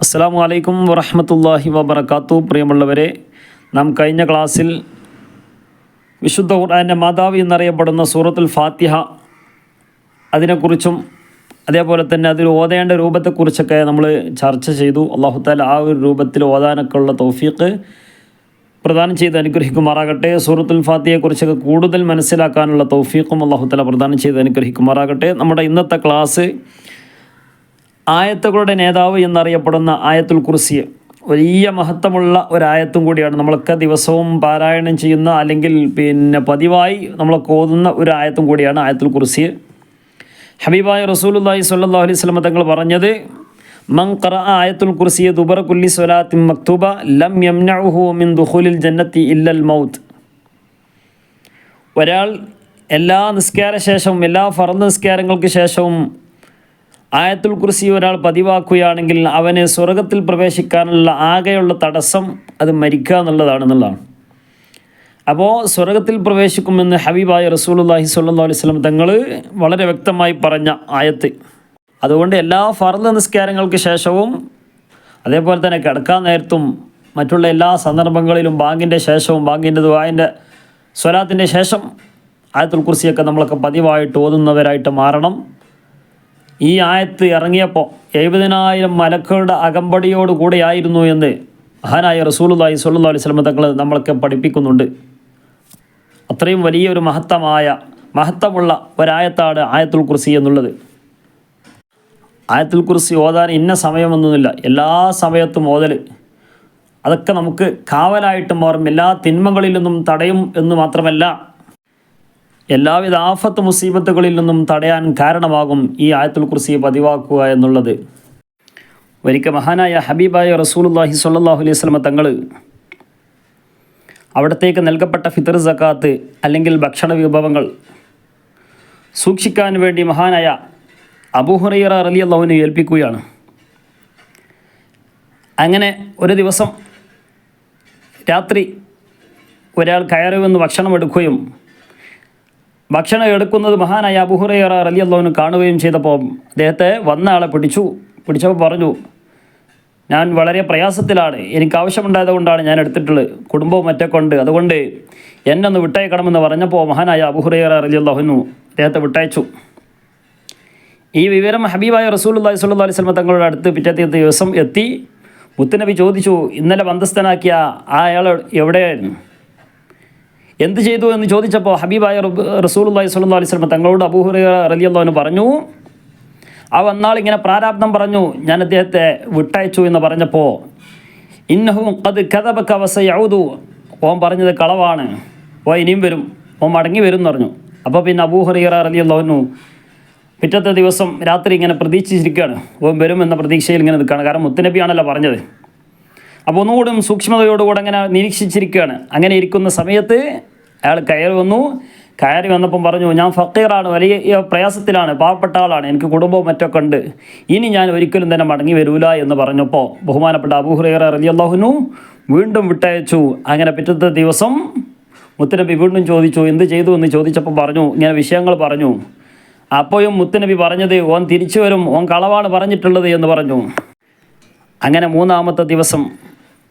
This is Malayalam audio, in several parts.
അസ്സാം അലൈക്കും വറഹമത്തല്ലാഹി വബർക്കാത്തു പ്രിയമുള്ളവരെ നാം കഴിഞ്ഞ ക്ലാസ്സിൽ വിശുദ്ധ ഖുർആാന്റെ മാതാവ് എന്നറിയപ്പെടുന്ന സൂറത്തുൽ ഫാത്തിഹ അതിനെക്കുറിച്ചും അതേപോലെ തന്നെ അതിൽ ഓതേണ്ട രൂപത്തെക്കുറിച്ചൊക്കെ നമ്മൾ ചർച്ച ചെയ്തു. അള്ളാഹു താല ആ ഒരു രൂപത്തിൽ ഓതാനൊക്കെ ഉള്ള തൗഫീഖ് പ്രദാനം ചെയ്ത് അനുഗ്രഹിക്കുമാറാകട്ടെ. സൂറത്തുൽ ഫാത്തിയെക്കുറിച്ചൊക്കെ കൂടുതൽ മനസ്സിലാക്കാനുള്ള തൗഫീഖും അള്ളാഹു താല പ്രദാനം ചെയ്ത് അനുഗ്രഹിക്കുമാറാകട്ടെ. നമ്മുടെ ഇന്നത്തെ ക്ലാസ് ആയത്തുകളുടെ നേതാവ് എന്നറിയപ്പെടുന്ന ആയത്തുൽ കുർസി. വലിയ മഹത്വമുള്ള ഒരായത്തും കൂടിയാണ്. നമ്മളൊക്കെ ദിവസവും പാരായണം ചെയ്യുന്ന അല്ലെങ്കിൽ പിന്നെ പതിവായി നമ്മളൊക്കെ ഓതുന്ന ഒരു ആയത്തും കൂടിയാണ് ആയത്തുൽ കുർസി. ഹബീബായ റസൂലുല്ലാഹി സ്വല്ലല്ലാഹു അലൈഹി വസല്ലം തങ്ങൾ പറഞ്ഞത് മൻ ഖറഅ ആയത്തുൽ കുർസിയെ ദുബറ കുല്ലി സ്വലാത്തിൻ മക്തൂബ ലം യംനഉഹു മിൻ ദുഖൂലിൽ ജന്നത്തി ഇല്ലൽ മൗത്ത്. ഒരാൾ എല്ലാ നിസ്കാര ശേഷവും എല്ലാ ഫർദ് നിസ്കാരങ്ങൾക്ക് ശേഷവും ആയത്തുൽ കുർസി ഒരാൾ പതിവാക്കുകയാണെങ്കിൽ അവന് സ്വർഗത്തിൽ പ്രവേശിക്കാനുള്ള ആകെയുള്ള തടസ്സം അത് മരിക്കുക എന്നുള്ളതാണെന്നുള്ളതാണ് അപ്പോൾ സ്വർഗത്തിൽ പ്രവേശിക്കുമെന്ന് ഹബീബായ റസൂലുല്ലാഹി സ്വല്ലല്ലാഹു അലൈഹി സ്വലം തങ്ങൾ വളരെ വ്യക്തമായി പറഞ്ഞ ആയത്ത്. അതുകൊണ്ട് എല്ലാ ഫർദ നിസ്കാരങ്ങൾക്ക് ശേഷവും അതേപോലെ തന്നെ കിടക്കാൻ നേരത്തും മറ്റുള്ള എല്ലാ സന്ദർഭങ്ങളിലും ബാങ്കിന്റെ ശേഷവും ബാങ്കിന്റെ ദുബായിന്റെ സ്വലാത്തിന്റെ ശേഷം ആയത്തുൽ കുർസിയൊക്കെ നമ്മളൊക്കെ പതിവായിട്ട് ഓതുന്നവരായിട്ട് മാറണം. ഈ ആയത്ത് ഇറങ്ങിയപ്പോൾ എഴുപതിനായിരം മലക്കുകളുടെ അകമ്പടിയോട് കൂടെയായിരുന്നു എന്ന് മഹാനായ റസൂലുല്ലായി സല്ലു അലൈഹി വസല്ലം തങ്ങൾ നമ്മളൊക്കെ പഠിപ്പിക്കുന്നുണ്ട്. അത്രയും വലിയൊരു മഹത്തമായ മഹത്തമുള്ള ഒരായത്താണ് ആയത്തുൽ കുർസി എന്നുള്ളത്. ആയത്തുൽ കുർസി ഓതാൻ ഇന്ന സമയമൊന്നുമില്ല. എല്ലാ സമയത്തും ഓതൽ. അതൊക്കെ നമുക്ക് കാവലായിട്ട് മാറും. എല്ലാ തിന്മകളിൽ നിന്നും തടയും എന്ന് മാത്രമല്ല എല്ലാവിധ ആഫത്ത് മുസീബത്തുകളിൽ നിന്നും തടയാൻ കാരണമാകും ഈ ആയത്തുൽ കുർസി പതിവാക്കുക എന്നുള്ളത്. ഒരിക്കൽ മഹാനായ ഹബീബായ റസൂലുല്ലാഹി സ്വല്ലല്ലാഹു അലൈഹി സ്വലമ തങ്ങൾ അവിടത്തേക്ക് നൽകപ്പെട്ട ഫിത്തർ സക്കാത്ത് അല്ലെങ്കിൽ ഭക്ഷണ വിഭവങ്ങൾ സൂക്ഷിക്കാൻ വേണ്ടി മഹാനായ അബൂഹുറൈറ റലി അള്ളാഹുവിനെ ഏൽപ്പിക്കുകയാണ്. അങ്ങനെ ഒരു ദിവസം രാത്രി ഒരാൾ കയറി വന്ന് ഭക്ഷണം എടുക്കുകയും ഭക്ഷണം എടുക്കുന്നത് മഹാനായ അബുഹുറയറ അള്ളാഹുവിന് കാണുകയും ചെയ്തപ്പോൾ അദ്ദേഹത്തെ വന്ന ആളെ പിടിച്ചു. പിടിച്ചപ്പോൾ പറഞ്ഞു ഞാൻ വളരെ പ്രയാസത്തിലാണ്. എനിക്ക് ആവശ്യമുണ്ടായത് കൊണ്ടാണ് ഞാൻ എടുത്തിട്ടുള്ളത്. കുടുംബവും മറ്റൊക്കെ അതുകൊണ്ട് എന്നെ ഒന്ന് വിട്ടയക്കണമെന്ന് പറഞ്ഞപ്പോൾ മഹാനായ അബുഹുറയറ അള്ളാഹുനു അദ്ദേഹത്തെ വിട്ടയച്ചു. ഈ വിവരം ഹബീബായ റസൂലുല്ലാഹി സ്വല്ലു അലൈഹി വസല്ലം തങ്ങളുടെ അടുത്ത് പിറ്റത്തെ ദിവസം എത്തി. മുത്തുനബി ചോദിച്ചു ഇന്നലെ ബന്ധസ്ഥനാക്കിയ ആ അയാൾ എവിടെയായിരുന്നു? എന്ത് ചെയ്തു എന്ന് ചോദിച്ചപ്പോൾ ഹബീബായ റസൂലുല്ലാഹി സ്വല്ലാ അലൈഹി വസല്ലം തങ്ങളോട് അബൂഹുറൈറ റളിയല്ലാഹു പറഞ്ഞു ആ വന്നാൾ ഇങ്ങനെ പ്രാരാബ്ദം പറഞ്ഞു ഞാൻ അദ്ദേഹത്തെ വിട്ടയച്ചു എന്ന് പറഞ്ഞപ്പോൾ ഇന്നഹും കത് കഥപക്ക വസയൗദു ഓൻ പറഞ്ഞത് കളവാണ് ഓ ഇനിയും വരും ഓൻ മടങ്ങി വരും എന്ന് പറഞ്ഞു. അപ്പോൾ പിന്നെ അബൂഹുറൈറ റളിയല്ലാഹു പിറ്റത്തെ ദിവസം രാത്രി ഇങ്ങനെ പ്രതീക്ഷിച്ചിരിക്കുകയാണ് ഓൻ വരും എന്ന പ്രതീക്ഷയിൽ ഇങ്ങനെ നിൽക്കുകയാണ്. കാരണം മുത്തനബിയാണല്ലോ പറഞ്ഞത്. അപ്പോൾ ഒന്നുകൂടും സൂക്ഷ്മതയോടുകൂടെ അങ്ങനെ നിരീക്ഷിച്ചിരിക്കുകയാണ്. അങ്ങനെ ഇരിക്കുന്ന സമയത്ത് അയാൾ കയറി വന്നു. കയറി വന്നപ്പം പറഞ്ഞു ഞാൻ ഫക്കീറാണ് വലിയ പ്രയാസത്തിലാണ് പാവപ്പെട്ട ആളാണ് എനിക്ക് കുടുംബവും മറ്റൊക്കെ ഉണ്ട്. ഇനി ഞാൻ ഒരിക്കലും തന്നെ മടങ്ങി വരൂല എന്ന് പറഞ്ഞപ്പോൾ ബഹുമാനപ്പെട്ട അബൂഹുറൈറ റലിയല്ലാഹുനു വീണ്ടും വിട്ടയച്ചു. അങ്ങനെ പിറ്റത്തെ ദിവസം മുത്തനബി വീണ്ടും ചോദിച്ചു എന്ത് ചെയ്തു? എന്ന് ചോദിച്ചപ്പോൾ പറഞ്ഞു ഇങ്ങനെ വിഷയങ്ങൾ പറഞ്ഞു. അപ്പോഴും മുത്തനബി പറഞ്ഞത് ഓൻ തിരിച്ചു വരും ഓൻ കളവാണ് പറഞ്ഞിട്ടുള്ളത് എന്ന് പറഞ്ഞു. അങ്ങനെ മൂന്നാമത്തെ ദിവസം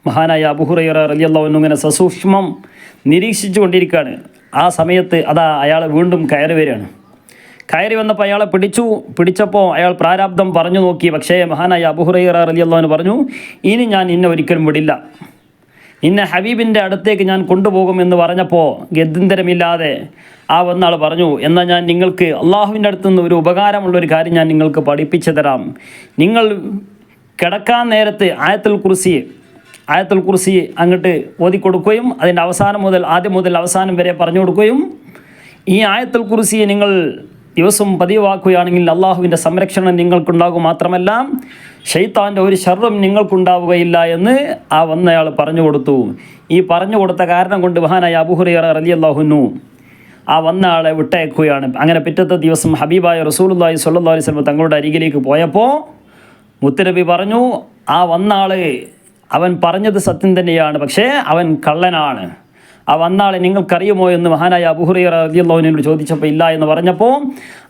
മഹാനായ അബുഹുറൈറ റലിയല്ലാവുന്നു ഇങ്ങനെ സസൂക്ഷ്മം നിരീക്ഷിച്ചു കൊണ്ടിരിക്കുകയാണ് ആ സമയത്ത് അതാ അയാൾ വീണ്ടും കയറി വരികയാണ്. കയറി വന്നപ്പോൾ അയാളെ പിടിച്ചു. പിടിച്ചപ്പോൾ അയാൾ പ്രാരാബ്ദം പറഞ്ഞു നോക്കി. പക്ഷേ മഹാനായ അബുഹുറൈറ റലിയല്ലാവിന് പറഞ്ഞു ഇനി ഞാൻ ഇന്നെ ഒരിക്കലും വിടില്ല. ഇന്നെ ഹബീബിന്റെ അടുത്തേക്ക് ഞാൻ കൊണ്ടുപോകും എന്ന് പറഞ്ഞപ്പോൾ ഗദ്യന്തരമില്ലാതെ ആ വന്നാൾ പറഞ്ഞു എന്നാൽ ഞാൻ നിങ്ങൾക്ക് അള്ളാഹുവിന്റെ അടുത്തു നിന്ന് ഒരു ഉപകാരമുള്ള ഒരു കാര്യം ഞാൻ നിങ്ങൾക്ക് പഠിപ്പിച്ചു തരാം. നിങ്ങൾ കിടക്കാൻ നേരത്ത് ആയത്തുൽ കുർസി ആയത്തുൽ കുർസി അങ്ങോട്ട് ഓതിക്കൊടുക്കുകയും അതിന്റെ അവസാനം മുതൽ ആദ്യം മുതൽ അവസാനം വരെ പറഞ്ഞു കൊടുക്കുകയും ഈ ആയത്തുൽ കുർസി നിങ്ങൾ ദിവസം പതിവാക്കുകയാണെങ്കിൽ അള്ളാഹുവിന്റെ സംരക്ഷണം നിങ്ങൾക്കുണ്ടാകും മാത്രമല്ല ഷെയ്ത്താന്റെ ഒരു ശർറും നിങ്ങൾക്കുണ്ടാവുകയില്ല എന്ന് ആ വന്നയാൾ പറഞ്ഞു കൊടുത്തു. ഈ പറഞ്ഞു കൊടുത്ത കാരണം കൊണ്ട് മഹാനായ അബുഹുറിയർ അലി അള്ളാഹുനു ആ വന്ന ആളെ വിട്ടയക്കുകയാണ്. അങ്ങനെ പിറ്റത്തെ ദിവസം ഹബീബായ റസൂലുല്ലാഹി സ്വല്ലല്ലാഹു അലൈഹി തങ്ങളുടെ അരികിലേക്ക് പോയപ്പോൾ മുത്തരബി പറഞ്ഞു ആ വന്ന അവൻ പറഞ്ഞത് സത്യം തന്നെയാണ് പക്ഷേ അവൻ കള്ളനാണ്. ആ വന്നാളെ നിങ്ങൾക്കറിയുമോ എന്ന് മഹാനായ അബുഹുറിയർ റളിയല്ലാഹുവിനോട് ചോദിച്ചപ്പോൾ ഇല്ല എന്ന് പറഞ്ഞപ്പോൾ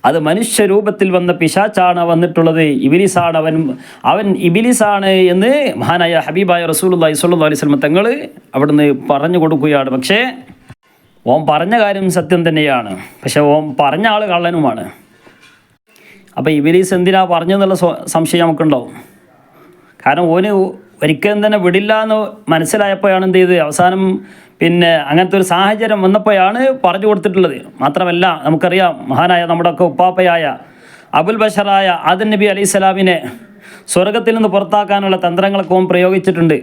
അത് മനുഷ്യരൂപത്തിൽ വന്ന പിശാച്ചാണ് വന്നിട്ടുള്ളത്. ഇബിലിസാണ് അവൻ അവൻ ഇബിലിസാണ് എന്ന് മഹാനായ ഹബീബായ റസൂലുള്ളാഹി സ്വല്ലല്ലാഹു അലൈഹി വസല്ലം തങ്ങൾ അവിടുന്ന് പറഞ്ഞു കൊടുക്കുകയാണ്. പക്ഷേ ഓം പറഞ്ഞ കാര്യം സത്യം തന്നെയാണ്. പക്ഷേ ഓം പറഞ്ഞ ആൾ കള്ളനുമാണ്. അപ്പോൾ ഇബിലീസ് എന്തിനാ പറഞ്ഞെന്നുള്ള സംശയം നമുക്കുണ്ടാവും. കാരണം ഓന് ഒരിക്കലും തന്നെ വിടില്ല എന്ന് മനസ്സിലായപ്പോഴാണ് എന്ത് ചെയ്ത് അവസാനം പിന്നെ അങ്ങനത്തെ ഒരു സാഹചര്യം വന്നപ്പോഴാണ് പറഞ്ഞു കൊടുത്തിട്ടുള്ളത്. മാത്രമല്ല നമുക്കറിയാം മഹാനായ നമ്മുടെ ഒക്കെ ഉപ്പാപ്പയായ അബുൽ ബഷറായ ആദൻ നബി അലൈഹി സ്വലാമിനെ സ്വർഗത്തിൽ നിന്ന് പുറത്താക്കാനുള്ള തന്ത്രങ്ങളൊക്കെ ഓം പ്രയോഗിച്ചിട്ടുണ്ട്.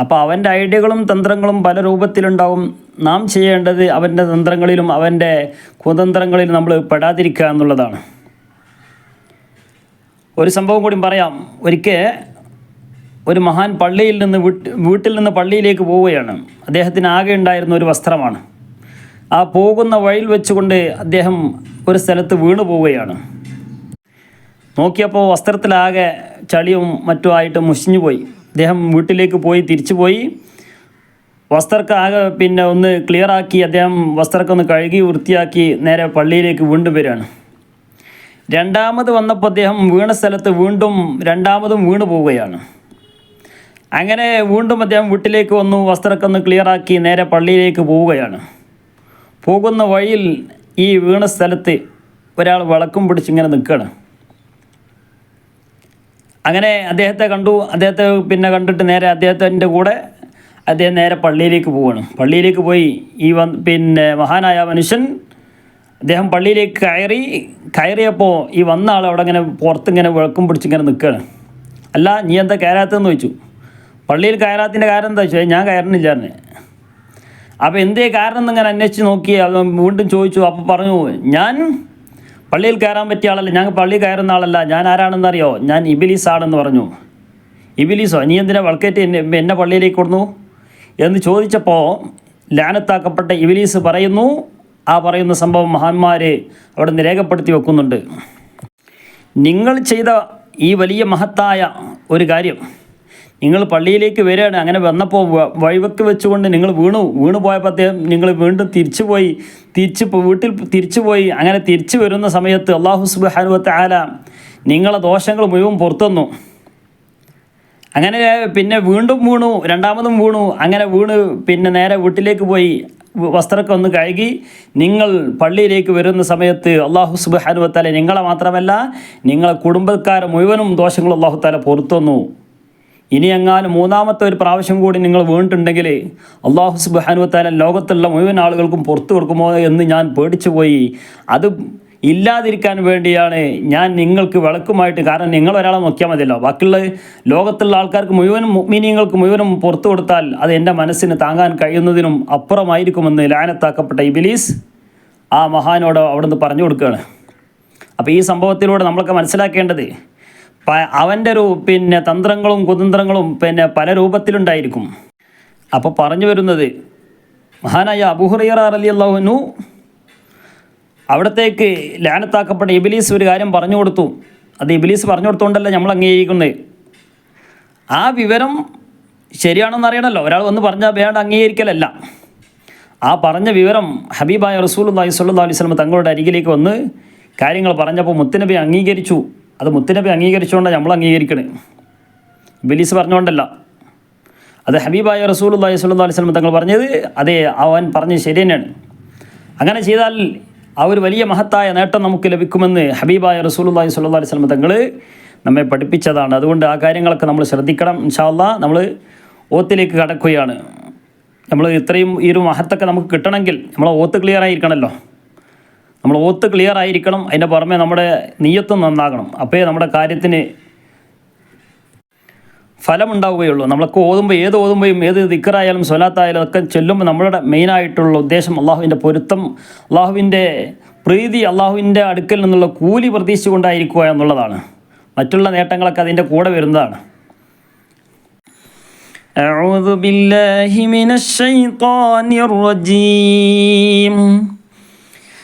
അപ്പോൾ അവന്റെ ഐഡിയകളും തന്ത്രങ്ങളും പല രൂപത്തിലുണ്ടാവും. നാം ചെയ്യേണ്ടത് അവന്റെ തന്ത്രങ്ങളിലും അവന്റെ കുതന്ത്രങ്ങളിലും നമ്മൾ പെടാതിരിക്കുക എന്നുള്ളതാണ്. ഒരു സംഭവം കൂടി പറയാം. ഒരിക്കൽ ഒരു മഹാൻ പള്ളിയിൽ നിന്ന് വീട്ട് വീട്ടിൽ നിന്ന് പള്ളിയിലേക്ക് പോവുകയാണ്. അദ്ദേഹത്തിന് ആകെ ഉണ്ടായിരുന്ന ഒരു വസ്ത്രമാണ്. ആ പോകുന്ന വഴിയിൽ വെച്ചുകൊണ്ട് അദ്ദേഹം ഒരു സ്ഥലത്ത് വീണു പോവുകയാണ്. നോക്കിയപ്പോൾ വസ്ത്രത്തിലാകെ ചളിയും മറ്റുമായിട്ട് മുഷിഞ്ഞു പോയി. അദ്ദേഹം വീട്ടിലേക്ക് പോയി തിരിച്ചു പോയി. വസ്ത്രക്കാകെ പിന്നെ ഒന്ന് ക്ലിയറാക്കി അദ്ദേഹം വസ്ത്രമൊക്കെ ഒന്ന് കഴുകി വൃത്തിയാക്കി നേരെ പള്ളിയിലേക്ക് വീണ്ടും വരികയാണ്. രണ്ടാമത് വന്നപ്പോൾ അദ്ദേഹം വീണ സ്ഥലത്ത് വീണ്ടും രണ്ടാമതും വീണു പോവുകയാണ്. അങ്ങനെ വീണ്ടും അദ്ദേഹം വീട്ടിലേക്ക് വന്നു വസ്ത്രമൊക്കെ ഒന്ന് ക്ലിയറാക്കി നേരെ പള്ളിയിലേക്ക് പോവുകയാണ്. പോകുന്ന വഴിയിൽ ഈ വീണ സ്ഥലത്ത് ഒരാൾ വിളക്കും പിടിച്ച് ഇങ്ങനെ നിൽക്കുകയാണ്. അങ്ങനെ അദ്ദേഹത്തെ കണ്ടു. അദ്ദേഹത്തെ പിന്നെ കണ്ടിട്ട് നേരെ അദ്ദേഹത്തിന്റെ കൂടെ അദ്ദേഹം നേരെ പള്ളിയിലേക്ക് പോവുകയാണ്. പള്ളിയിലേക്ക് പോയി. ഈ വന്ന് പിന്നെ മഹാനായ മനുഷ്യൻ അദ്ദേഹം പള്ളിയിലേക്ക് കയറി കയറിയപ്പോൾ ഈ വന്ന ആൾ അവിടെ ഇങ്ങനെ പുറത്തിങ്ങനെ വിളക്കും പിടിച്ചിങ്ങനെ നിൽക്കുകയാണ്. അല്ല നീ എന്താ കയറാത്തതെന്ന് ചോദിച്ചു? പള്ളിയിൽ കയറാത്തതിന്റെ കാരണം എന്താ വെച്ചാൽ ഞാൻ കയറുന്നില്ലായിരുന്നു അപ്പോൾ എന്തേ കാരണം എന്നിങ്ങനെ അന്വേഷിച്ച് നോക്കി വീണ്ടും ചോദിച്ചു. അപ്പോൾ പറഞ്ഞു ഞാൻ പള്ളിയിൽ കയറാൻ പറ്റിയ ആളല്ല ഞാൻ പള്ളിയിൽ കയറുന്ന ആളല്ല ഞാൻ ആരാണെന്നറിയോ ഞാൻ ഇബിലീസ് ആണെന്ന് പറഞ്ഞു. ഇബിലീസോ നീ എന്തിനാ വളക്കേറ്റ് എന്നെ എന്നെ പള്ളിയിലേക്ക് കൊടുന്നു എന്ന് ചോദിച്ചപ്പോൾ ലാനത്താക്കപ്പെട്ട ഇബിലീസ് പറയുന്നു ആ പറയുന്ന സംഭവം മഹാന്മാർ അവിടെ നിന്ന് രേഖപ്പെടുത്തി വെക്കുന്നുണ്ട്. നിങ്ങൾ ചെയ്ത ഈ വലിയ മഹത്തായ ഒരു കാര്യം നിങ്ങൾ പള്ളിയിലേക്ക് വരികയാണ്. അങ്ങനെ വന്നപ്പോൾ വഴിവെക്ക് വെച്ചുകൊണ്ട് നിങ്ങൾ വീണു. വീണു പോയപ്പോൾ അദ്ദേഹം നിങ്ങൾ വീണ്ടും തിരിച്ചു പോയി തിരിച്ച് വീട്ടിൽ തിരിച്ചു പോയി അങ്ങനെ തിരിച്ചു വരുന്ന സമയത്ത് അള്ളാഹു സുബാനുവത്തെ ആല നിങ്ങളെ ദോഷങ്ങൾ മുഴുവൻ പുറത്തുന്നു അങ്ങനെ പിന്നെ വീണ്ടും വീണു. രണ്ടാമതും വീണു. അങ്ങനെ വീണ് പിന്നെ നേരെ വീട്ടിലേക്ക് പോയി. വസ്ത്രമൊക്കെ ഒന്ന് കഴുകി. നിങ്ങൾ പള്ളിയിലേക്ക് വരുന്ന സമയത്ത് അള്ളാഹു സുബാനുവത്താല നിങ്ങളെ മാത്രമല്ല നിങ്ങളെ കുടുംബക്കാരെ മുഴുവനും ദോഷങ്ങൾ അള്ളാഹു താല പുറത്തുന്നു ഇനി എങ്ങാനും മൂന്നാമത്തെ ഒരു പ്രാവശ്യം കൂടി നിങ്ങൾ വീണിട്ടുണ്ടെങ്കിൽ അള്ളാഹു സുബാനുവത്താല ലോകത്തുള്ള മുഴുവൻ ആളുകൾക്കും പുറത്തു കൊടുക്കുമോ എന്ന് ഞാൻ പേടിച്ചു പോയി അത് ഇല്ലാതിരിക്കാൻ വേണ്ടിയാണ് ഞാൻ നിങ്ങൾക്ക് വിളക്കുമായിട്ട് കാരണം നിങ്ങൾ ഒരാളെ നോക്കിയാൽ മതിയല്ലോ. ബാക്കിയുള്ള ലോകത്തുള്ള ആൾക്കാർക്ക് മുഴുവനും മീനിങ്ങൾക്ക് മുഴുവനും പുറത്തു കൊടുത്താൽ അത് എന്റെ മനസ്സിന് താങ്ങാൻ കഴിയുന്നതിനും അപ്പുറമായിരിക്കുമെന്ന് ലാനത്താക്കപ്പെട്ട ഇബിലീസ് ആ മഹാനോട് അവിടുന്ന് പറഞ്ഞു കൊടുക്കുകയാണ്. അപ്പോൾ ഈ സംഭവത്തിലൂടെ നമ്മളൊക്കെ മനസ്സിലാക്കേണ്ടത് അവന്റെ ഒരു പിന്നെ തന്ത്രങ്ങളും കുതന്ത്രങ്ങളും പിന്നെ പല രൂപത്തിലുണ്ടായിരിക്കും. അപ്പോൾ പറഞ്ഞു വരുന്നത് മഹാനായ അബുഹുറിയർ അലി അള്ളാഹുനു അവിടത്തേക്ക് ലാനത്താക്കപ്പെട്ട ഇബിലീസ് ഒരു കാര്യം പറഞ്ഞു കൊടുത്തു. അത് ഇബിലീസ് പറഞ്ഞു കൊടുത്തുകൊണ്ടല്ല നമ്മൾ അംഗീകരിക്കുന്നത്? ആ വിവരം ശരിയാണെന്ന് അറിയണമല്ലോ ഒരാൾ വന്ന് പറഞ്ഞാൽ വേണ്ട അംഗീകരിക്കലല്ല. ആ പറഞ്ഞ വിവരം ഹബീബായ റസൂൽ അള്ളഹി സ്വല്ലു അലൈഹി സ്വലം തങ്ങളുടെ അരികിലേക്ക് വന്ന് കാര്യങ്ങൾ പറഞ്ഞപ്പോൾ മുത്തനബി അംഗീകരിച്ചു. അത് മുത്തുനബി അംഗീകരിച്ചുകൊണ്ടാണ് നമ്മൾ അംഗീകരിക്കണേ. ബിലീസ് പറഞ്ഞുകൊണ്ടല്ല അത് ഹബീബായ റസൂൽ അള്ളഹി സ്വല്ലു അലൈഹി സ്വലം തങ്ങൾ പറഞ്ഞത് അതെ അവൻ പറഞ്ഞത് ശരി തന്നെയാണ്. അങ്ങനെ ചെയ്താൽ ആ ഒരു വലിയ മഹത്തായ നേട്ടം നമുക്ക് ലഭിക്കുമെന്ന് ഹബീബായ റസൂൽ അള്ളഹി സ്വല്ലു അലൈഹി സ്വലം തങ്ങൾ നമ്മെ പഠിപ്പിച്ചതാണ്. അതുകൊണ്ട് ആ കാര്യങ്ങളൊക്കെ നമ്മൾ ശ്രദ്ധിക്കണം. ഇൻഷാല്ല നമ്മൾ ഓത്തിലേക്ക് കടക്കുകയാണ്. നമ്മൾ ഇത്രയും ഈ ഒരു മഹത്തൊക്കെ നമുക്ക് കിട്ടണമെങ്കിൽ നമ്മൾ ഓത്ത് ക്ലിയർ ആയിരിക്കണമല്ലോ നമ്മൾ ഓത്ത് ക്ലിയർ ആയിരിക്കണം അതിൻ്റെ പുറമെ നമ്മുടെ നീയത്തും നന്നാകണം അപ്പോഴേ നമ്മുടെ കാര്യത്തിന് ഫലമുണ്ടാവുകയുള്ളൂ നമ്മളൊക്കെ ഓതുമ്പോൾ ഏത് ഓതുമ്പോഴും ഏത് ദിക്കറായാലും സ്വലാത്തായാലും ഒക്കെ ചെല്ലുമ്പോൾ നമ്മളുടെ മെയിനായിട്ടുള്ള ഉദ്ദേശം അള്ളാഹുവിൻ്റെ പൊരുത്തം അള്ളാഹുവിൻ്റെ പ്രീതി അള്ളാഹുവിൻ്റെ അടുക്കൽ നിന്നുള്ള കൂലി പ്രതീക്ഷിച്ചുകൊണ്ടായിരിക്കുക എന്നുള്ളതാണ് മറ്റുള്ള നേട്ടങ്ങളൊക്കെ അതിൻ്റെ കൂടെ വരുന്നതാണ് أعوذ بالله من الشيطان الرجيم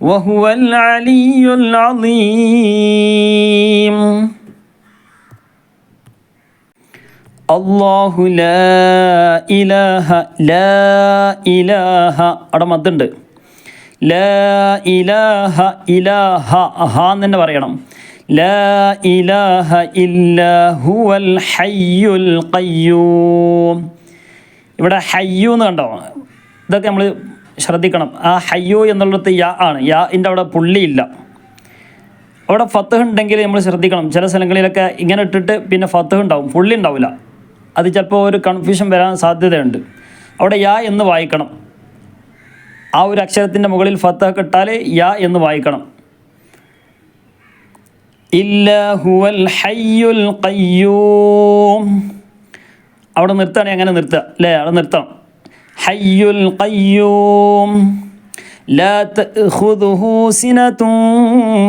وهو العلي العظيم അള്ളാഹു ലാ ഇലാഹ ലാ ഇലാഹ അവിടെ മദ്ദുണ്ട് ലാ ഇലാഹ ഇലാഹ ഹ എന്ന് തന്നെ പറയണം ലാ ഇലാഹ ഇല്ലാഹുവൽ ഹയ്യുൽ ഖയ്യൂം ഇവിടെ ഹയ്യു എന്ന് കണ്ടോ ഇതൊക്കെ നമ്മൾ ശ്രദ്ധിക്കണം. ആ ഹയ്യോ എന്നുള്ളത് യാ ആണ്. യാ ഇന്റെ അവിടെ പുള്ളിയില്ല. അവിടെ ഫത്തഹ് ഉണ്ടെങ്കിൽ നമ്മൾ ശ്രദ്ധിക്കണം. ചില സ്ഥലങ്ങളിലൊക്കെ ഇങ്ങനെ ഇട്ടിട്ട് പിന്നെ ഫത്തഹ് ഉണ്ടാവും. പുള്ളി ഉണ്ടാവില്ല. അത് ചിലപ്പോൾ ഒരു കൺഫ്യൂഷൻ വരാൻ സാധ്യതയുണ്ട്. അവിടെ യാ എന്ന് വായിക്കണം. ആ ഒരു അക്ഷരത്തിന്റെ മുകളിൽ ഫത്തഹ് ഇട്ടാൽ യാ എന്ന് വായിക്കണം. അവിടെ നിർത്തുകയാണെങ്കിൽ അങ്ങനെ നിർത്തുക. അല്ലേ? അവിടെ നിർത്തണം. ഹയ്യുൽ ഖയ്യൂം لا تأخذه سنة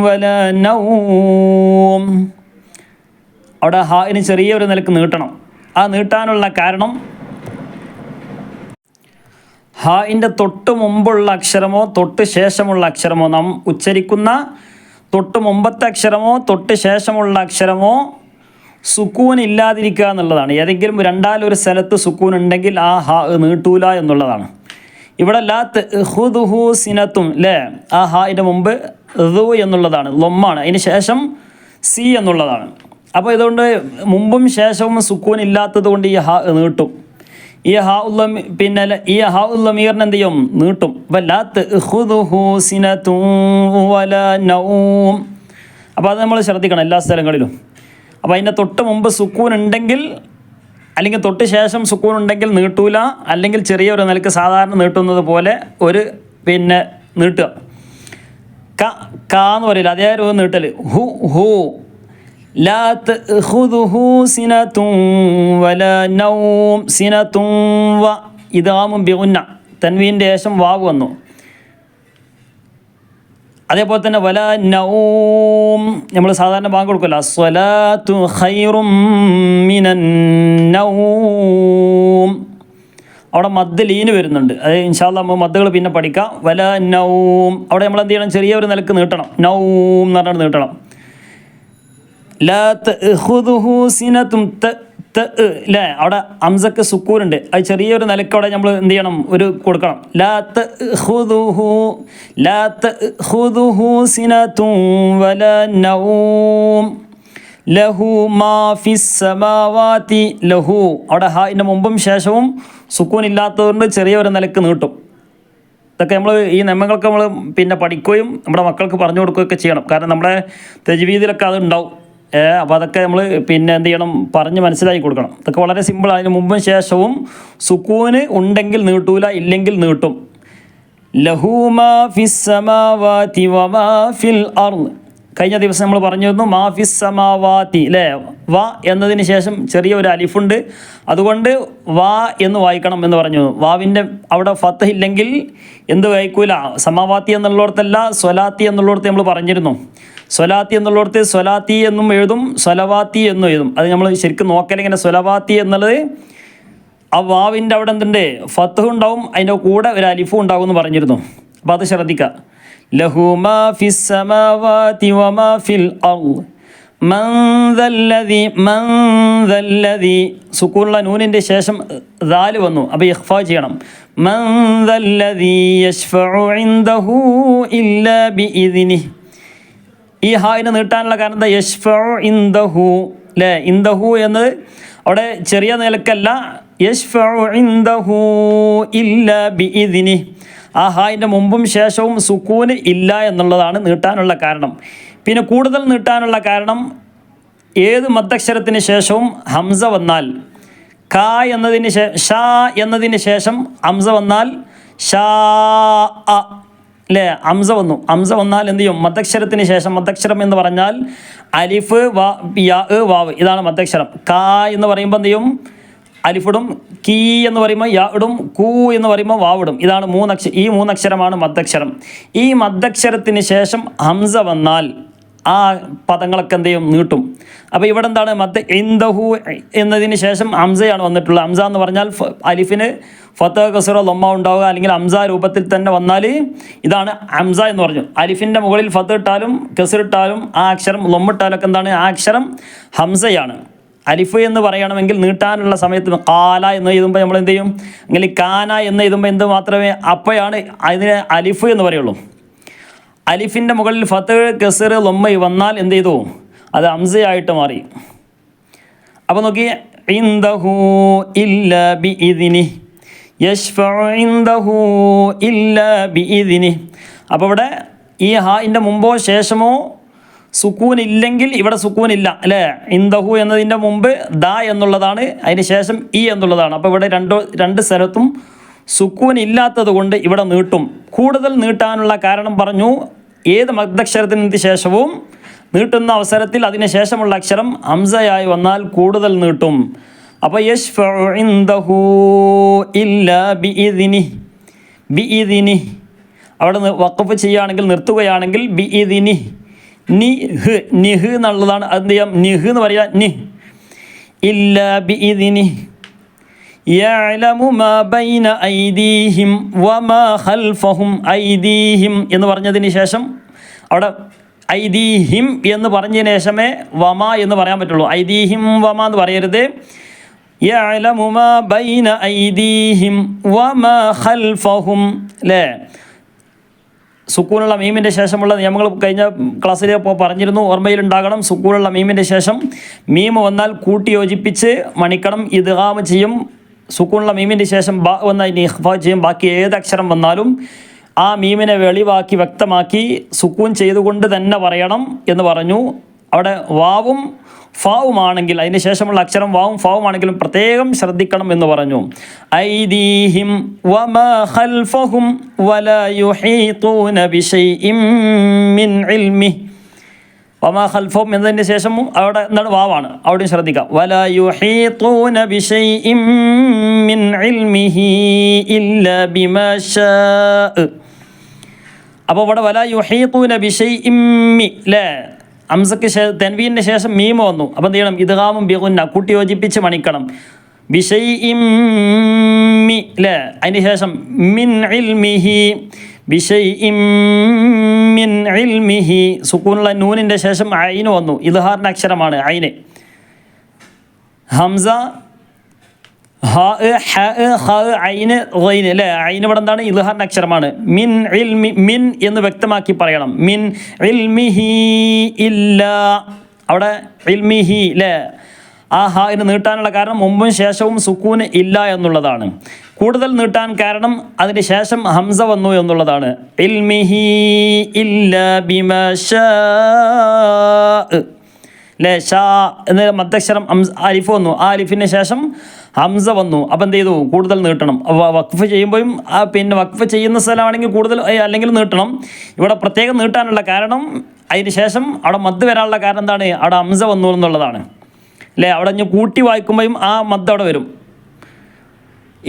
ولا نوم അവിടെ ഹായിന് ചെറിയൊരു നിലക്ക് നീട്ടണം ആ നീട്ടാനുള്ള കാരണം ഹായിൻ്റെ തൊട്ട് മുമ്പുള്ള അക്ഷരമോ തൊട്ട് ശേഷമുള്ള അക്ഷരമോ നാം ഉച്ചരിക്കുന്ന തൊട്ട് മുമ്പത്തെ അക്ഷരമോ തൊട്ട് ശേഷമുള്ള അക്ഷരമോ സുക്കൂൻ ഇല്ലാതിരിക്കുക എന്നുള്ളതാണ്. ഏതെങ്കിലും രണ്ടാലൊരു സ്ഥലത്ത് സുക്കൂൻ ഉണ്ടെങ്കിൽ ആ ഹ നീട്ടൂല എന്നുള്ളതാണ്. ഇവിടെ ലാത്ത് ഹുദുഹു സിനത്തും അല്ലേ ആ ഹായിന്റെ മുമ്പ് ഋ എന്നുള്ളതാണ്. ലൊമ്മാണ്. അതിന് ശേഷം സി എന്നുള്ളതാണ്. അപ്പോൾ ഇതുകൊണ്ട് മുമ്പും ശേഷവും സുക്കൂൻ ഇല്ലാത്തത് കൊണ്ട് ഈ ഹ നീട്ടും. ഈ ഹാ ഉള്ള പിന്നെ ല- ഈ ഹാ ഉള്ള മീറിന് എന്ത് ചെയ്യും? നീട്ടും. അപ്പം ഹുദുഹു സിനത്തും അപ്പോൾ അത് നമ്മൾ ശ്രദ്ധിക്കണം എല്ലാ സ്ഥലങ്ങളിലും. അപ്പോൾ അതിന്റെ തൊട്ട് മുമ്പ് സുക്കൂൻ ഉണ്ടെങ്കിൽ അല്ലെങ്കിൽ തൊട്ട് ശേഷം സുക്കൂൻ ഉണ്ടെങ്കിൽ നീട്ടൂല. അല്ലെങ്കിൽ ചെറിയൊരു നിലയ്ക്ക് സാധാരണ നീട്ടുന്നത് പോലെ ഒരു പിന്നെ നീട്ടുക. ക ക എന്ന് പറയില്ല അതേ ഒരു നീട്ടൽ ഹു ഹു. ഇതാമും ബിഗുന്ന. തൻവീന്റെ ശേഷം വാവ് വന്നു. അതേപോലെ തന്നെ വല നൗം. നമ്മൾ സാധാരണ ബാങ്ക് കൊടുക്കുമല്ലോ. സ്വലാത്തു ഹൈറും നൗം. അവിടെ മദ് ലീന് വരുന്നുണ്ട്. അത് ഇൻഷാല്ല നമ്മൾ മദ്ദുകൾ പിന്നെ പഠിക്കാം. വല നൗം. അവിടെ നമ്മൾ എന്ത് ചെയ്യണം? ചെറിയ ഒരു നിലയ്ക്ക് നീട്ടണം. നൗം എന്ന് പറഞ്ഞിട്ട് നീട്ടണം. ലാ തഖുദുഹു സിനത്തും ത ത അവിടെ അംസക്ക് സുക്കൂരുണ്ട്. അത് ചെറിയൊരു നിലയ്ക്ക് അവിടെ നമ്മൾ എന്ത് ചെയ്യണം? ഒരു കൊടുക്കണം. ലാ ഹുദുഹു ലാ നൗം. ലഹു സമാവാതി ലഹു. അവിടെ മുമ്പും ശേഷവും സുക്കൂൻ ഇല്ലാത്തതുകൊണ്ട് ചെറിയൊരു നിലയ്ക്ക് നീട്ടും. ഇതൊക്കെ നമ്മൾ ഈ നിയമങ്ങളൊക്കെ നമ്മൾ പിന്നെ പഠിക്കുകയും നമ്മുടെ മക്കൾക്ക് പറഞ്ഞു കൊടുക്കുകയൊക്കെ ചെയ്യണം. കാരണം നമ്മുടെ തെജുവീതിലൊക്കെ അത് ഉണ്ടാവും. ഏഹ് അപ്പോൾ അതൊക്കെ നമ്മൾ പിന്നെ എന്ത് ചെയ്യണം? പറഞ്ഞ് മനസ്സിലാക്കി കൊടുക്കണം. അതൊക്കെ വളരെ സിമ്പിൾ അതിന് മുമ്പും ശേഷവും സുക്കൂന് ഉണ്ടെങ്കിൽ നീട്ടൂല ഇല്ലെങ്കിൽ നീട്ടും. ലഹൂമാ ഫിസ് സമാവാതി വമാ ഫിൽ അർൾ കഴിഞ്ഞ ദിവസം നമ്മൾ പറഞ്ഞിരുന്നു മാഫിസ് സമാവാതി അല്ലേ വ എന്നതിന് ശേഷം ചെറിയ ഒരു അലിഫുണ്ട്. അതുകൊണ്ട് വ എന്ന് വായിക്കണം എന്ന് പറഞ്ഞു. വാവിന്റെ അവിടെ ഫത്ത് ഇല്ലെങ്കിൽ എന്ത് വായിക്കൂല? സമാവാത്തി എന്നുള്ളിടത്തല്ല സ്വലാത്തി എന്നുള്ളിടത്ത് നമ്മൾ പറഞ്ഞിരുന്നു. സ്വലാത്തി എന്നുള്ളിടത്ത് സ്വലാത്തി എന്നും എഴുതും സ്വലവാത്തി എന്നും എഴുതും. അത് നമ്മൾ ശരിക്കും നോക്കലിങ്ങനെ സ്വലവാത്തി എന്നുള്ളത് ആ വാവിന്റെ അവിടെ എന്തുണ്ട്? ഫത്ത് ഉണ്ടാവും അതിന്റെ കൂടെ ഒരു അലിഫും ഉണ്ടാവും എന്ന് പറഞ്ഞിരുന്നു. അപ്പോൾ അത് ശ്രദ്ധിക്കുക വമാ ഫിൽ അർൾ മൻ ദല്ലദി മൻ ദല്ലദി. സുക്കൂനുള്ള നൂനിന്റെ ശേഷം ദാൽ വന്നു. അപ്പോൾ ഇഹ്ഫാ ചെയ്യണം. ഈ ഹായിനെ നീട്ടാനുള്ള കാരണം എന്താ? യഷ്ഫു ഇന്ദഹു അല്ലേ ഇന്ദഹു എന്നത് അവിടെ ചെറിയ നിലക്കല്ല. യഷ്ഫു ഇന്ദഹു ഇല്ല ബി ഇതിനി ആ ഹായിന്റെ മുമ്പും ശേഷവും സുക്കൂന് ഇല്ല എന്നുള്ളതാണ് നീട്ടാനുള്ള കാരണം. പിന്നെ കൂടുതൽ നീട്ടാനുള്ള കാരണം ഏത് മദ്ദക്ഷരത്തിന് ശേഷവും ഹംസ വന്നാൽ ക എന്നതിന് ശേ ഷാ എന്നതിന് ശേഷം ഹംസ വന്നാൽ ഷാ അ അല്ലേ? ഹംസ വന്നു. ഹംസ വന്നാൽ എന്ത് ചെയ്യും? മദ്ദക്ഷരത്തിന് ശേഷം മദ്ദക്ഷരം എന്ന് പറഞ്ഞാൽ അലിഫ് വാ യാ വാവ്. ഇതാണ് മദ്ദക്ഷരം. ക എന്ന് പറയുമ്പോൾ എന്ത് ചെയ്യും? അലിഫിടും കീ എന്ന് പറയുമ്പോൾ യാ ഇടും കൂ എന്ന് പറയുമ്പോൾ വാവിടും ഇതാണ് മൂന്നക്ഷ ഈ മൂന്നക്ഷരമാണ് മദ്ദക്ഷരം. ഈ മദ്ദക്ഷരത്തിന് ശേഷം ഹംസ വന്നാൽ ആ പദങ്ങളൊക്കെ എന്ത് ചെയ്യും? നീട്ടും. അപ്പോൾ ഇവിടെ എന്താണ്? മദ് ഇന്ദഹു എന്നതിന് ശേഷം ഹംസയാണ് വന്നിട്ടുള്ളത്. ഹംസ എന്ന് പറഞ്ഞാൽ അലിഫിന് ഫത്ത കസുറ ലൊമ്മ ഉണ്ടാവുക അല്ലെങ്കിൽ ഹംസ രൂപത്തിൽ തന്നെ വന്നാൽ ഇതാണ് ഹംസ എന്ന് പറഞ്ഞു. അലിഫിന്റെ മുകളിൽ ഫത്ത് ഇട്ടാലും കസുറിട്ടാലും ആ അക്ഷരം ലൊമ്മിട്ടാലും ഒക്കെ എന്താണ്? ആ അക്ഷരം ഹംസയാണ്. അലിഫ് എന്ന് പറയണമെങ്കിൽ നീട്ടാനുള്ള സമയത്ത് കാല എന്ന് എഴുതുമ്പോൾ നമ്മൾ എന്ത് ചെയ്യും? അല്ലെങ്കിൽ കാന എന്ന് എഴുതുമ്പോൾ എന്ത് മാത്രമേ അപ്പോഴാണ് അതിനെ അലിഫ് എന്ന് പറയുള്ളൂ. അലിഫിന്റെ മുകളിൽ ഫത്ത് കസർ ലൊമ്മ വന്നാൽ എന്ത് ചെയ്തു? അത് അംസയായിട്ട് മാറി. അപ്പോൾ നോക്കി ഇന്ദഹു ഇല്ല ബി ഇതിനി ഇൻദഹു ഇല്ല ബി ഇതിനി അപ്പോൾ ഇവിടെ ഈ ഹായിന്റെ മുമ്പോ ശേഷമോ സുക്കൂൻ ഇല്ലെങ്കിൽ ഇവിടെ സുക്കൂൻ ഇല്ല അല്ലേ? ഇന്ദഹു എന്നതിന്റെ മുമ്പ് ദ എന്നുള്ളതാണ് അതിന് ശേഷം ഇ എന്നുള്ളതാണ്. അപ്പോൾ ഇവിടെ രണ്ട് രണ്ട് സ്ഥലത്തും സുക്കൂൻ ഇല്ലാത്തത് കൊണ്ട് ഇവിടെ നീട്ടും. കൂടുതൽ നീട്ടാനുള്ള കാരണം പറഞ്ഞു ഏത് മദ്ദക്ഷരത്തിന് ശേഷവും നീട്ടുന്ന അവസരത്തിൽ അതിന് ശേഷമുള്ള അക്ഷരം ഹംസയായി വന്നാൽ കൂടുതൽ നീട്ടും. അപ്പോൾ ഇൻദഹു ഇല്ല ബിഇദിനി ബിഇദിനി. അവിടെ വക്കഫ് ചെയ്യുകയാണെങ്കിൽ നിർത്തുകയാണെങ്കിൽ ബിഇദിനി. നി ഹ് നിഹ് എന്നുള്ളതാണ് അത് എന്ത് ചെയ്യാം? നിഹ് എന്ന് പറയാം നി. ഇല്ല ബി ഇതിനി ഐദീഹിം വമാ ഖൽഫഹും ഐദീഹിം എന്ന് പറഞ്ഞതിന് ശേഷം അവിടെ ഐദീഹിം എന്ന് പറഞ്ഞതിന് ശേഷമേ വമ എന്ന് പറയാൻ പറ്റുള്ളൂ. ഐദീഹിം വമ എന്ന് പറയരുത്. യഅലമു മാ ബൈന ഐദീഹിം വമാ ഖൽഫഹും അല്ലേ സുക്കൂനുള്ള മീമിന്റെ ശേഷമുള്ള നിയമങ്ങൾ കഴിഞ്ഞ ക്ലാസ്സിൽ പറഞ്ഞിരുന്നു. ഓർമ്മയിലുണ്ടാകണം സുക്കൂനുള്ള മീമിന്റെ ശേഷം മീം വന്നാൽ കൂട്ടി യോജിപ്പിച്ച് മണിക്കണം ഇദ്ഗാമ് ചെയ്യും. സുക്കൂനുള്ള മീമിന്റെ ശേഷം ബാ വന്നാൽ ഇനി ഇഖ്ഫാ ചെയ്യും. ബാക്കി ഏത് അക്ഷരം വന്നാലും ആ മീമിനെ വെളിവാക്കി വ്യക്തമാക്കി സുക്കൂൻ ചെയ്തുകൊണ്ട് തന്നെ പറയണം എന്ന് പറഞ്ഞു. അവിടെ വാവും ഫാവുമാണെങ്കിൽ അതിന് ശേഷമുള്ള അക്ഷരം വാവും ഫാവുമാണെങ്കിലും പ്രത്യേകം ശ്രദ്ധിക്കണം എന്ന് പറഞ്ഞു. ഐദീഹിം വമാ ഖൽഫഹും വലാ യുഹീതൂന ബിശൈഇം മിൻ ഇൽമിഹി വമാ എന്നതിന് ശേഷം അവിടെ എന്താണ്? വാവാണ്. അവിടെയും ശ്രദ്ധിക്കാം. വലാ യുഹീതൂന ബിശൈഇം മിൻ ഇൽമിഹി അപ്പോൾ ഇവിടെ വല യുഹീത്തൂന ബിഷൈ ഇമ്മി അല്ലേ അംസക്ക് തെൻവീന്റെ ശേഷം മീമ വന്നു. അപ്പം എന്ത് ചെയ്യണം? ഇദ്ഗാമും ബിഗുന്ന കൂട്ടി യോജിപ്പിച്ച് മണിക്കണം. ബിഷൈ അല്ലേ അതിന് ശേഷം മിൻ ഇൽമിഹി. ബിഷൈ മിൻ ഇൽമിഹി. നൂനിന്റെ ശേഷം അയിന് വന്നു. ഇദ്ഹാറിന്റെ അക്ഷരമാണ് അയിന് ഹംസ ഹ ഹ ഹ ഐന് ഗൈന് അല്ലേ ഐന് ഇവിടെ എന്താണ്? ഇൽഹാറിന്റെ അക്ഷരമാണ്. മിൻ ഇൽമി മിൻ എന്ന് വ്യക്തമാക്കി പറയണം. മിൻ ഇൽമിഹി ഇല്ല. അവിടെ ഇൽമിഹി അല്ലേ ആ ഹായിന് നീട്ടാനുള്ള കാരണം മുമ്പും ശേഷവും സുക്കൂന് ഇല്ല എന്നുള്ളതാണ്. കൂടുതൽ നീട്ടാൻ കാരണം അതിന് ശേഷം ഹംസ വന്നു എന്നുള്ളതാണ്. ഇൽമിഹി ഇല്ല ബിമശാ അല്ലേ ഷാ എന്ന മധ്യക്ഷരം അലിഫ് വന്നു. ആ ശേഷം ഹംസ വന്നു. അപ്പം എന്ത് ചെയ്തു? കൂടുതൽ നീട്ടണം. വഖഫ് ചെയ്യുമ്പോഴും പിന്നെ വഖഫ് ചെയ്യുന്ന സ്ഥലമാണെങ്കിൽ കൂടുതൽ അല്ലെങ്കിൽ നീട്ടണം. ഇവിടെ പ്രത്യേകം നീട്ടാനുള്ള കാരണം അതിന് ശേഷം അവിടെ മദ് വരാനുള്ള കാരണം എന്താണ്? അവിടെ ഹംസ വന്നു എന്നുള്ളതാണ്. അല്ലേ അവിടെ ഞാൻ കൂട്ടി വായിക്കുമ്പോഴും ആ മദ് അവിടെ വരും.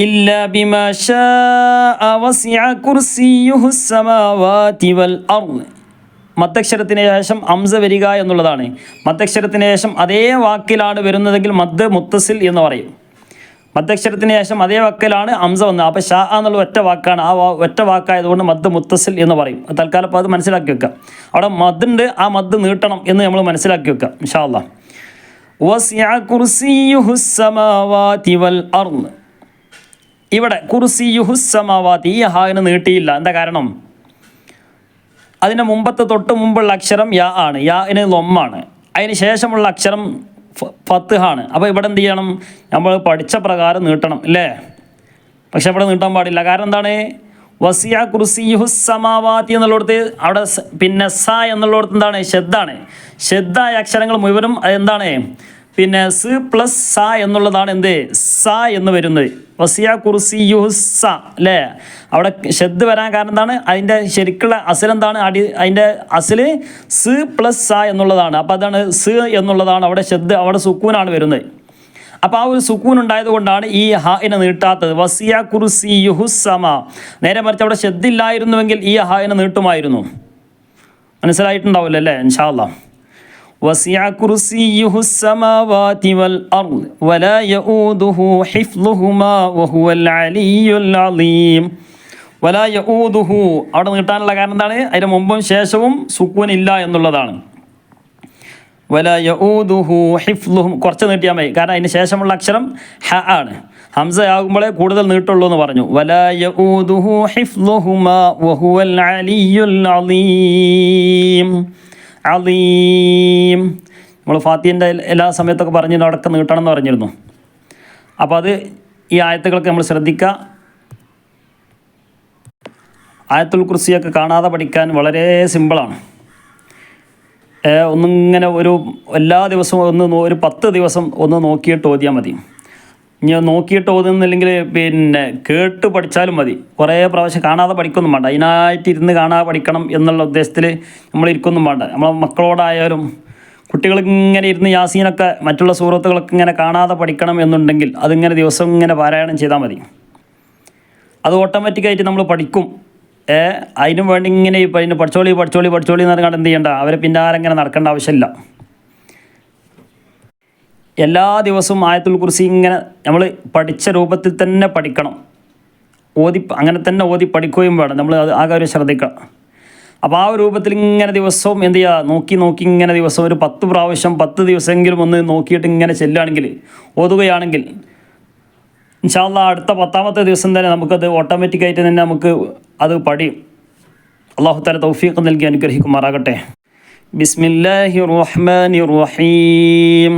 ഇല്ല ബിമ ഷാ കുർസിയുഹു മത്തക്ഷരത്തിന് ശേഷം അംസ വരിക എന്നുള്ളതാണ്. മത്തക്ഷരത്തിന് ശേഷം അതേ വാക്കിലാണ് വരുന്നതെങ്കിൽ മദ് മുത്തസിൽ എന്ന് പറയും. മദ്യക്ഷരത്തിന് ശേഷം അതേ വാക്കിലാണ് അംസ വന്നത്. അപ്പോൾ ഷാ എന്നുള്ള ഒറ്റ വാക്കാണ്. ആ ഒറ്റ വാക്കായതുകൊണ്ട് മദ് മുത്തസിൽ എന്ന് പറയും. തൽക്കാലം അപ്പോൾ അത് മനസ്സിലാക്കി വെക്കുക അവിടെ മദ്ണ്ട് ആ മദ് നീട്ടണം എന്ന് നമ്മൾ മനസ്സിലാക്കി വെക്കുക ഇൻഷാല്ല ഇവിടെ കുർസിയുഹുസമാവാത്തി ഈ ഹാന് നീട്ടിയില്ല. എന്താ കാരണം? അതിന്റെ മുമ്പത്തെ തൊട്ട് മുമ്പുള്ള അക്ഷരം യാ ആണ്. യാ ഇന് ലൊമ്മാണ് അതിന് ശേഷമുള്ള അക്ഷരം പത്ത് ആണ്. അപ്പോൾ ഇവിടെ എന്ത് ചെയ്യണം? നമ്മൾ പഠിച്ച പ്രകാരം നീട്ടണം അല്ലേ പക്ഷെ ഇവിടെ നീട്ടാൻ പാടില്ല. കാരണം എന്താണ്? വസിയ കുർസിയുഹു സമാവാത്തി എന്നുള്ളിടത്ത് അവിടെ പിന്നെ സ എന്നുള്ളിടത്ത് എന്താണ്? ഷെദ്ദാണ് ഷെദ്ദായ അക്ഷരങ്ങൾ മുഴുവനും അതെന്താണ്? പിന്നെ സ് പ്ലസ് സ എന്നുള്ളതാണ് എന്ത്? സ എന്ന് വരുന്നത്. വസിയ കുർസിയുഹു സ അല്ലേ? അവിടെ ഷെദ് വരാൻ കാരണം എന്താണ്? അതിന്റെ ശരിക്കുള്ള അസിലെന്താണ് അടി അതിന്റെ അസൽ സ് പ്ലസ് സ എന്നുള്ളതാണ്. അപ്പോൾ അതാണ് സ് എന്നുള്ളതാണ് അവിടെ ഷെദ് അവിടെ സുക്കൂനാണ് വരുന്നത്. അപ്പോൾ ആ ഒരു സുക്കൂൻ ഉണ്ടായത് കൊണ്ടാണ് ഈ ഹായിനെ നീട്ടാത്തത്. വസിയ കുർസി യുഹുസമ നേരെ മറിച്ച് അവിടെ ഷെദ്ദില്ലായിരുന്നുവെങ്കിൽ ഈ ഹായിനെ നീട്ടുമായിരുന്നു. മനസ്സിലായിട്ടുണ്ടാവില്ല അല്ലേ ഇൻഷാല്ല وسع كرسيه السماوات والأرض ولا يؤوده حفظهما وهو العلي العظيم ولا يؤوده അവിടെ നീട്ടാനുള്ള കാരണം എന്താണ് അതിന് മുമ്പും ശേഷവും സുക്കൂൻ ഇല്ല എന്നുള്ളതാണ് വല യഊദുഹു ഹിഫ്ലുഹും കുറച്ച് നീട്ടിയാൽ മതി കാരണം അതിന് ശേഷമുള്ള അക്ഷരം ഹ ആണ് ഹംസ ആകുമ്പോഴേ കൂടുതൽ നീട്ടുള്ളൂ എന്ന് പറഞ്ഞു വല യഊദുഹു ഹിഫ്ലുഹുമാ വഹുവൽ അലിയുൽ അലീം അലീം. നമ്മൾ ഫാത്തിന്റെ എല്ലാ സമയത്തൊക്കെ പറഞ്ഞു അടക്കം നീട്ടണം എന്ന് പറഞ്ഞിരുന്നു. അപ്പോൾ അത് ഈ ആയത്തുകളൊക്കെ നമ്മൾ ശ്രദ്ധിക്കുക. ആയത്തുൽ കുർസിയൊക്കെ കാണാതെ പഠിക്കാൻ വളരെ സിമ്പിളാണ്. ഒന്നിങ്ങനെ ഒരു എല്ലാ ദിവസവും ഒന്ന് ഒരു പത്ത് ദിവസം ഒന്ന് നോക്കിയിട്ട് ഓതിയാൽ മതി. ഇനി നോക്കിയിട്ട് ഓതുന്നില്ലെങ്കിൽ പിന്നെ കേട്ട് പഠിച്ചാലും മതി. കുറേ പ്രാവശ്യം കാണാതെ പഠിക്കൊന്നും വേണ്ട. അതിനായിട്ട് ഇരുന്ന് കാണാതെ പഠിക്കണം എന്നുള്ള ഉദ്ദേശത്തിൽ നമ്മൾ ഇരിക്കൊന്നും വേണ്ട. നമ്മളെ മക്കളോടായാലും കുട്ടികൾക്കിങ്ങനെ ഇരുന്ന് യാസീനൊക്കെ മറ്റുള്ള സുഹൃത്തുക്കളൊക്കെ ഇങ്ങനെ കാണാതെ പഠിക്കണം എന്നുണ്ടെങ്കിൽ അതിങ്ങനെ ദിവസം ഇങ്ങനെ പാരായണം ചെയ്താൽ മതി. അത് ഓട്ടോമാറ്റിക്കായിട്ട് നമ്മൾ പഠിക്കും. ഏ അതിനും വേണ്ടി ഇങ്ങനെ പഠിച്ചോളി പഠിച്ചോളി പഠിച്ചോളി എന്ന് പറഞ്ഞാൽ എന്ത് ചെയ്യണ്ട? അവരെ പിന്നാലെ ഇങ്ങനെ നടക്കേണ്ട ആവശ്യമില്ല. എല്ലാ ദിവസവും ആയത്തുൽ കുർസി ഇങ്ങനെ നമ്മൾ പഠിച്ച രൂപത്തിൽ തന്നെ പഠിക്കണം. ഓതി അങ്ങനെ തന്നെ ഓതി പഠിക്കുകയും വേണം. നമ്മൾ അത് ആ കാര്യം ശ്രദ്ധിക്കണം. അപ്പോൾ ആ രൂപത്തിൽ ഇങ്ങനെ ദിവസവും എന്ത് ചെയ്യുക നോക്കി നോക്കി ഇങ്ങനെ ദിവസം ഒരു പത്ത് പ്രാവശ്യം പത്ത് ദിവസമെങ്കിലും ഒന്ന് നോക്കിയിട്ട് ഇങ്ങനെ ചെല്ലുകയാണെങ്കിൽ ഓതുകയാണെങ്കിൽ ഇൻഷാല്ല അടുത്ത പത്താമത്തെ ദിവസം തന്നെ നമുക്കത് ഓട്ടോമാറ്റിക്കായിട്ട് തന്നെ നമുക്ക് അത് പഠിയും. അള്ളാഹു താല തൗഫീഖ് നൽകി അനുഗ്രഹിക്കുമാറാകട്ടെ. ബിസ്മില്ലാഹി റഹ്മാനി റഹീം.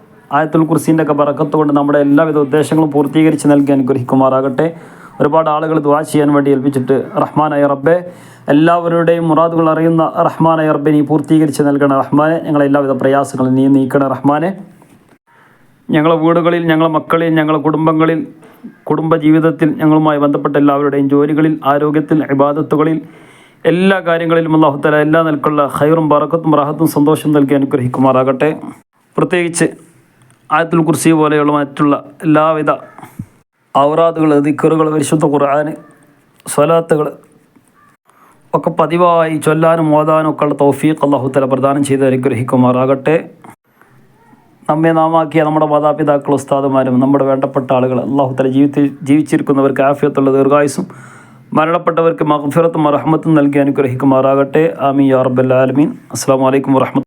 ആയത്തുൽ കുർസീന്റെ ഒക്കെ ബറക്കത്ത് കൊണ്ട് നമ്മുടെ എല്ലാവിധ ഉദ്ദേശങ്ങളും പൂർത്തീകരിച്ച് നൽകി അനുഗ്രഹിക്കുമാറാകട്ടെ. ഒരുപാട് ആളുകൾ ദുആ ചെയ്യാൻ വേണ്ടി ഏൽപ്പിച്ചിട്ട് റഹ്മാനായ റബ്ബെ എല്ലാവരുടെയും മുറാദുകൾ അറിയുന്ന റഹ്മാനായ റബ്ബെ നീ പൂർത്തീകരിച്ച് നൽകണ. റഹ്മാനെ ഞങ്ങളെ എല്ലാവിധ പ്രയാസങ്ങളും നീ നീക്കണ റഹ്മാനെ. ഞങ്ങളെ വീടുകളിൽ ഞങ്ങളെ മക്കളിൽ ഞങ്ങളെ കുടുംബങ്ങളിൽ കുടുംബ ജീവിതത്തിൽ ഞങ്ങളുമായി ബന്ധപ്പെട്ട എല്ലാവരുടെയും ജോലികളിൽ ആരോഗ്യത്തിൽ ഇബാദത്തുകളിൽ എല്ലാ കാര്യങ്ങളിലും അള്ളാഹുത്തല എല്ലാ നിലക്കുള്ള ഹൈറും ബറക്കത്തും റാഹത്തും സന്തോഷം നൽകി അനുഗ്രഹിക്കുമാറാകട്ടെ. പ്രത്യേകിച്ച് ആയത്തുൽ കുർസി പോലെയുള്ള മറ്റുള്ള എല്ലാവിധ ഔറാദുകൾ ദിക്കറുകൾ പരിശുദ്ധ ഖുർആന് സ്വലാത്തുകൾ ഒക്കെ പതിവായി ചൊല്ലാനും ഓതാനും ഒക്കെ ഉള്ള തൗഫീഖ് അള്ളാഹുത്തല പ്രദാനം ചെയ്ത് അനുഗ്രഹിക്കുമാറാകട്ടെ. നമ്മെ നാമാക്കിയ നമ്മുടെ മാതാപിതാക്കൾ ഉസ്താദുമാരും നമ്മുടെ വേണ്ടപ്പെട്ട ആളുകൾ അള്ളാഹുത്തല ജീവിത ജീവിച്ചിരിക്കുന്നവർക്ക് ആഫിയത്തുള്ള ദീർഘായുസും മരണപ്പെട്ടവർക്ക് മഹഫിറത്തും അറഹമത്തും നൽകി അനുഗ്രഹിക്കുമാറാകട്ടെ. ആമി യാ റബ്ബൽ ആലമീൻ. അസ്സാം വലൈക്കും വറഹ്മത്ത്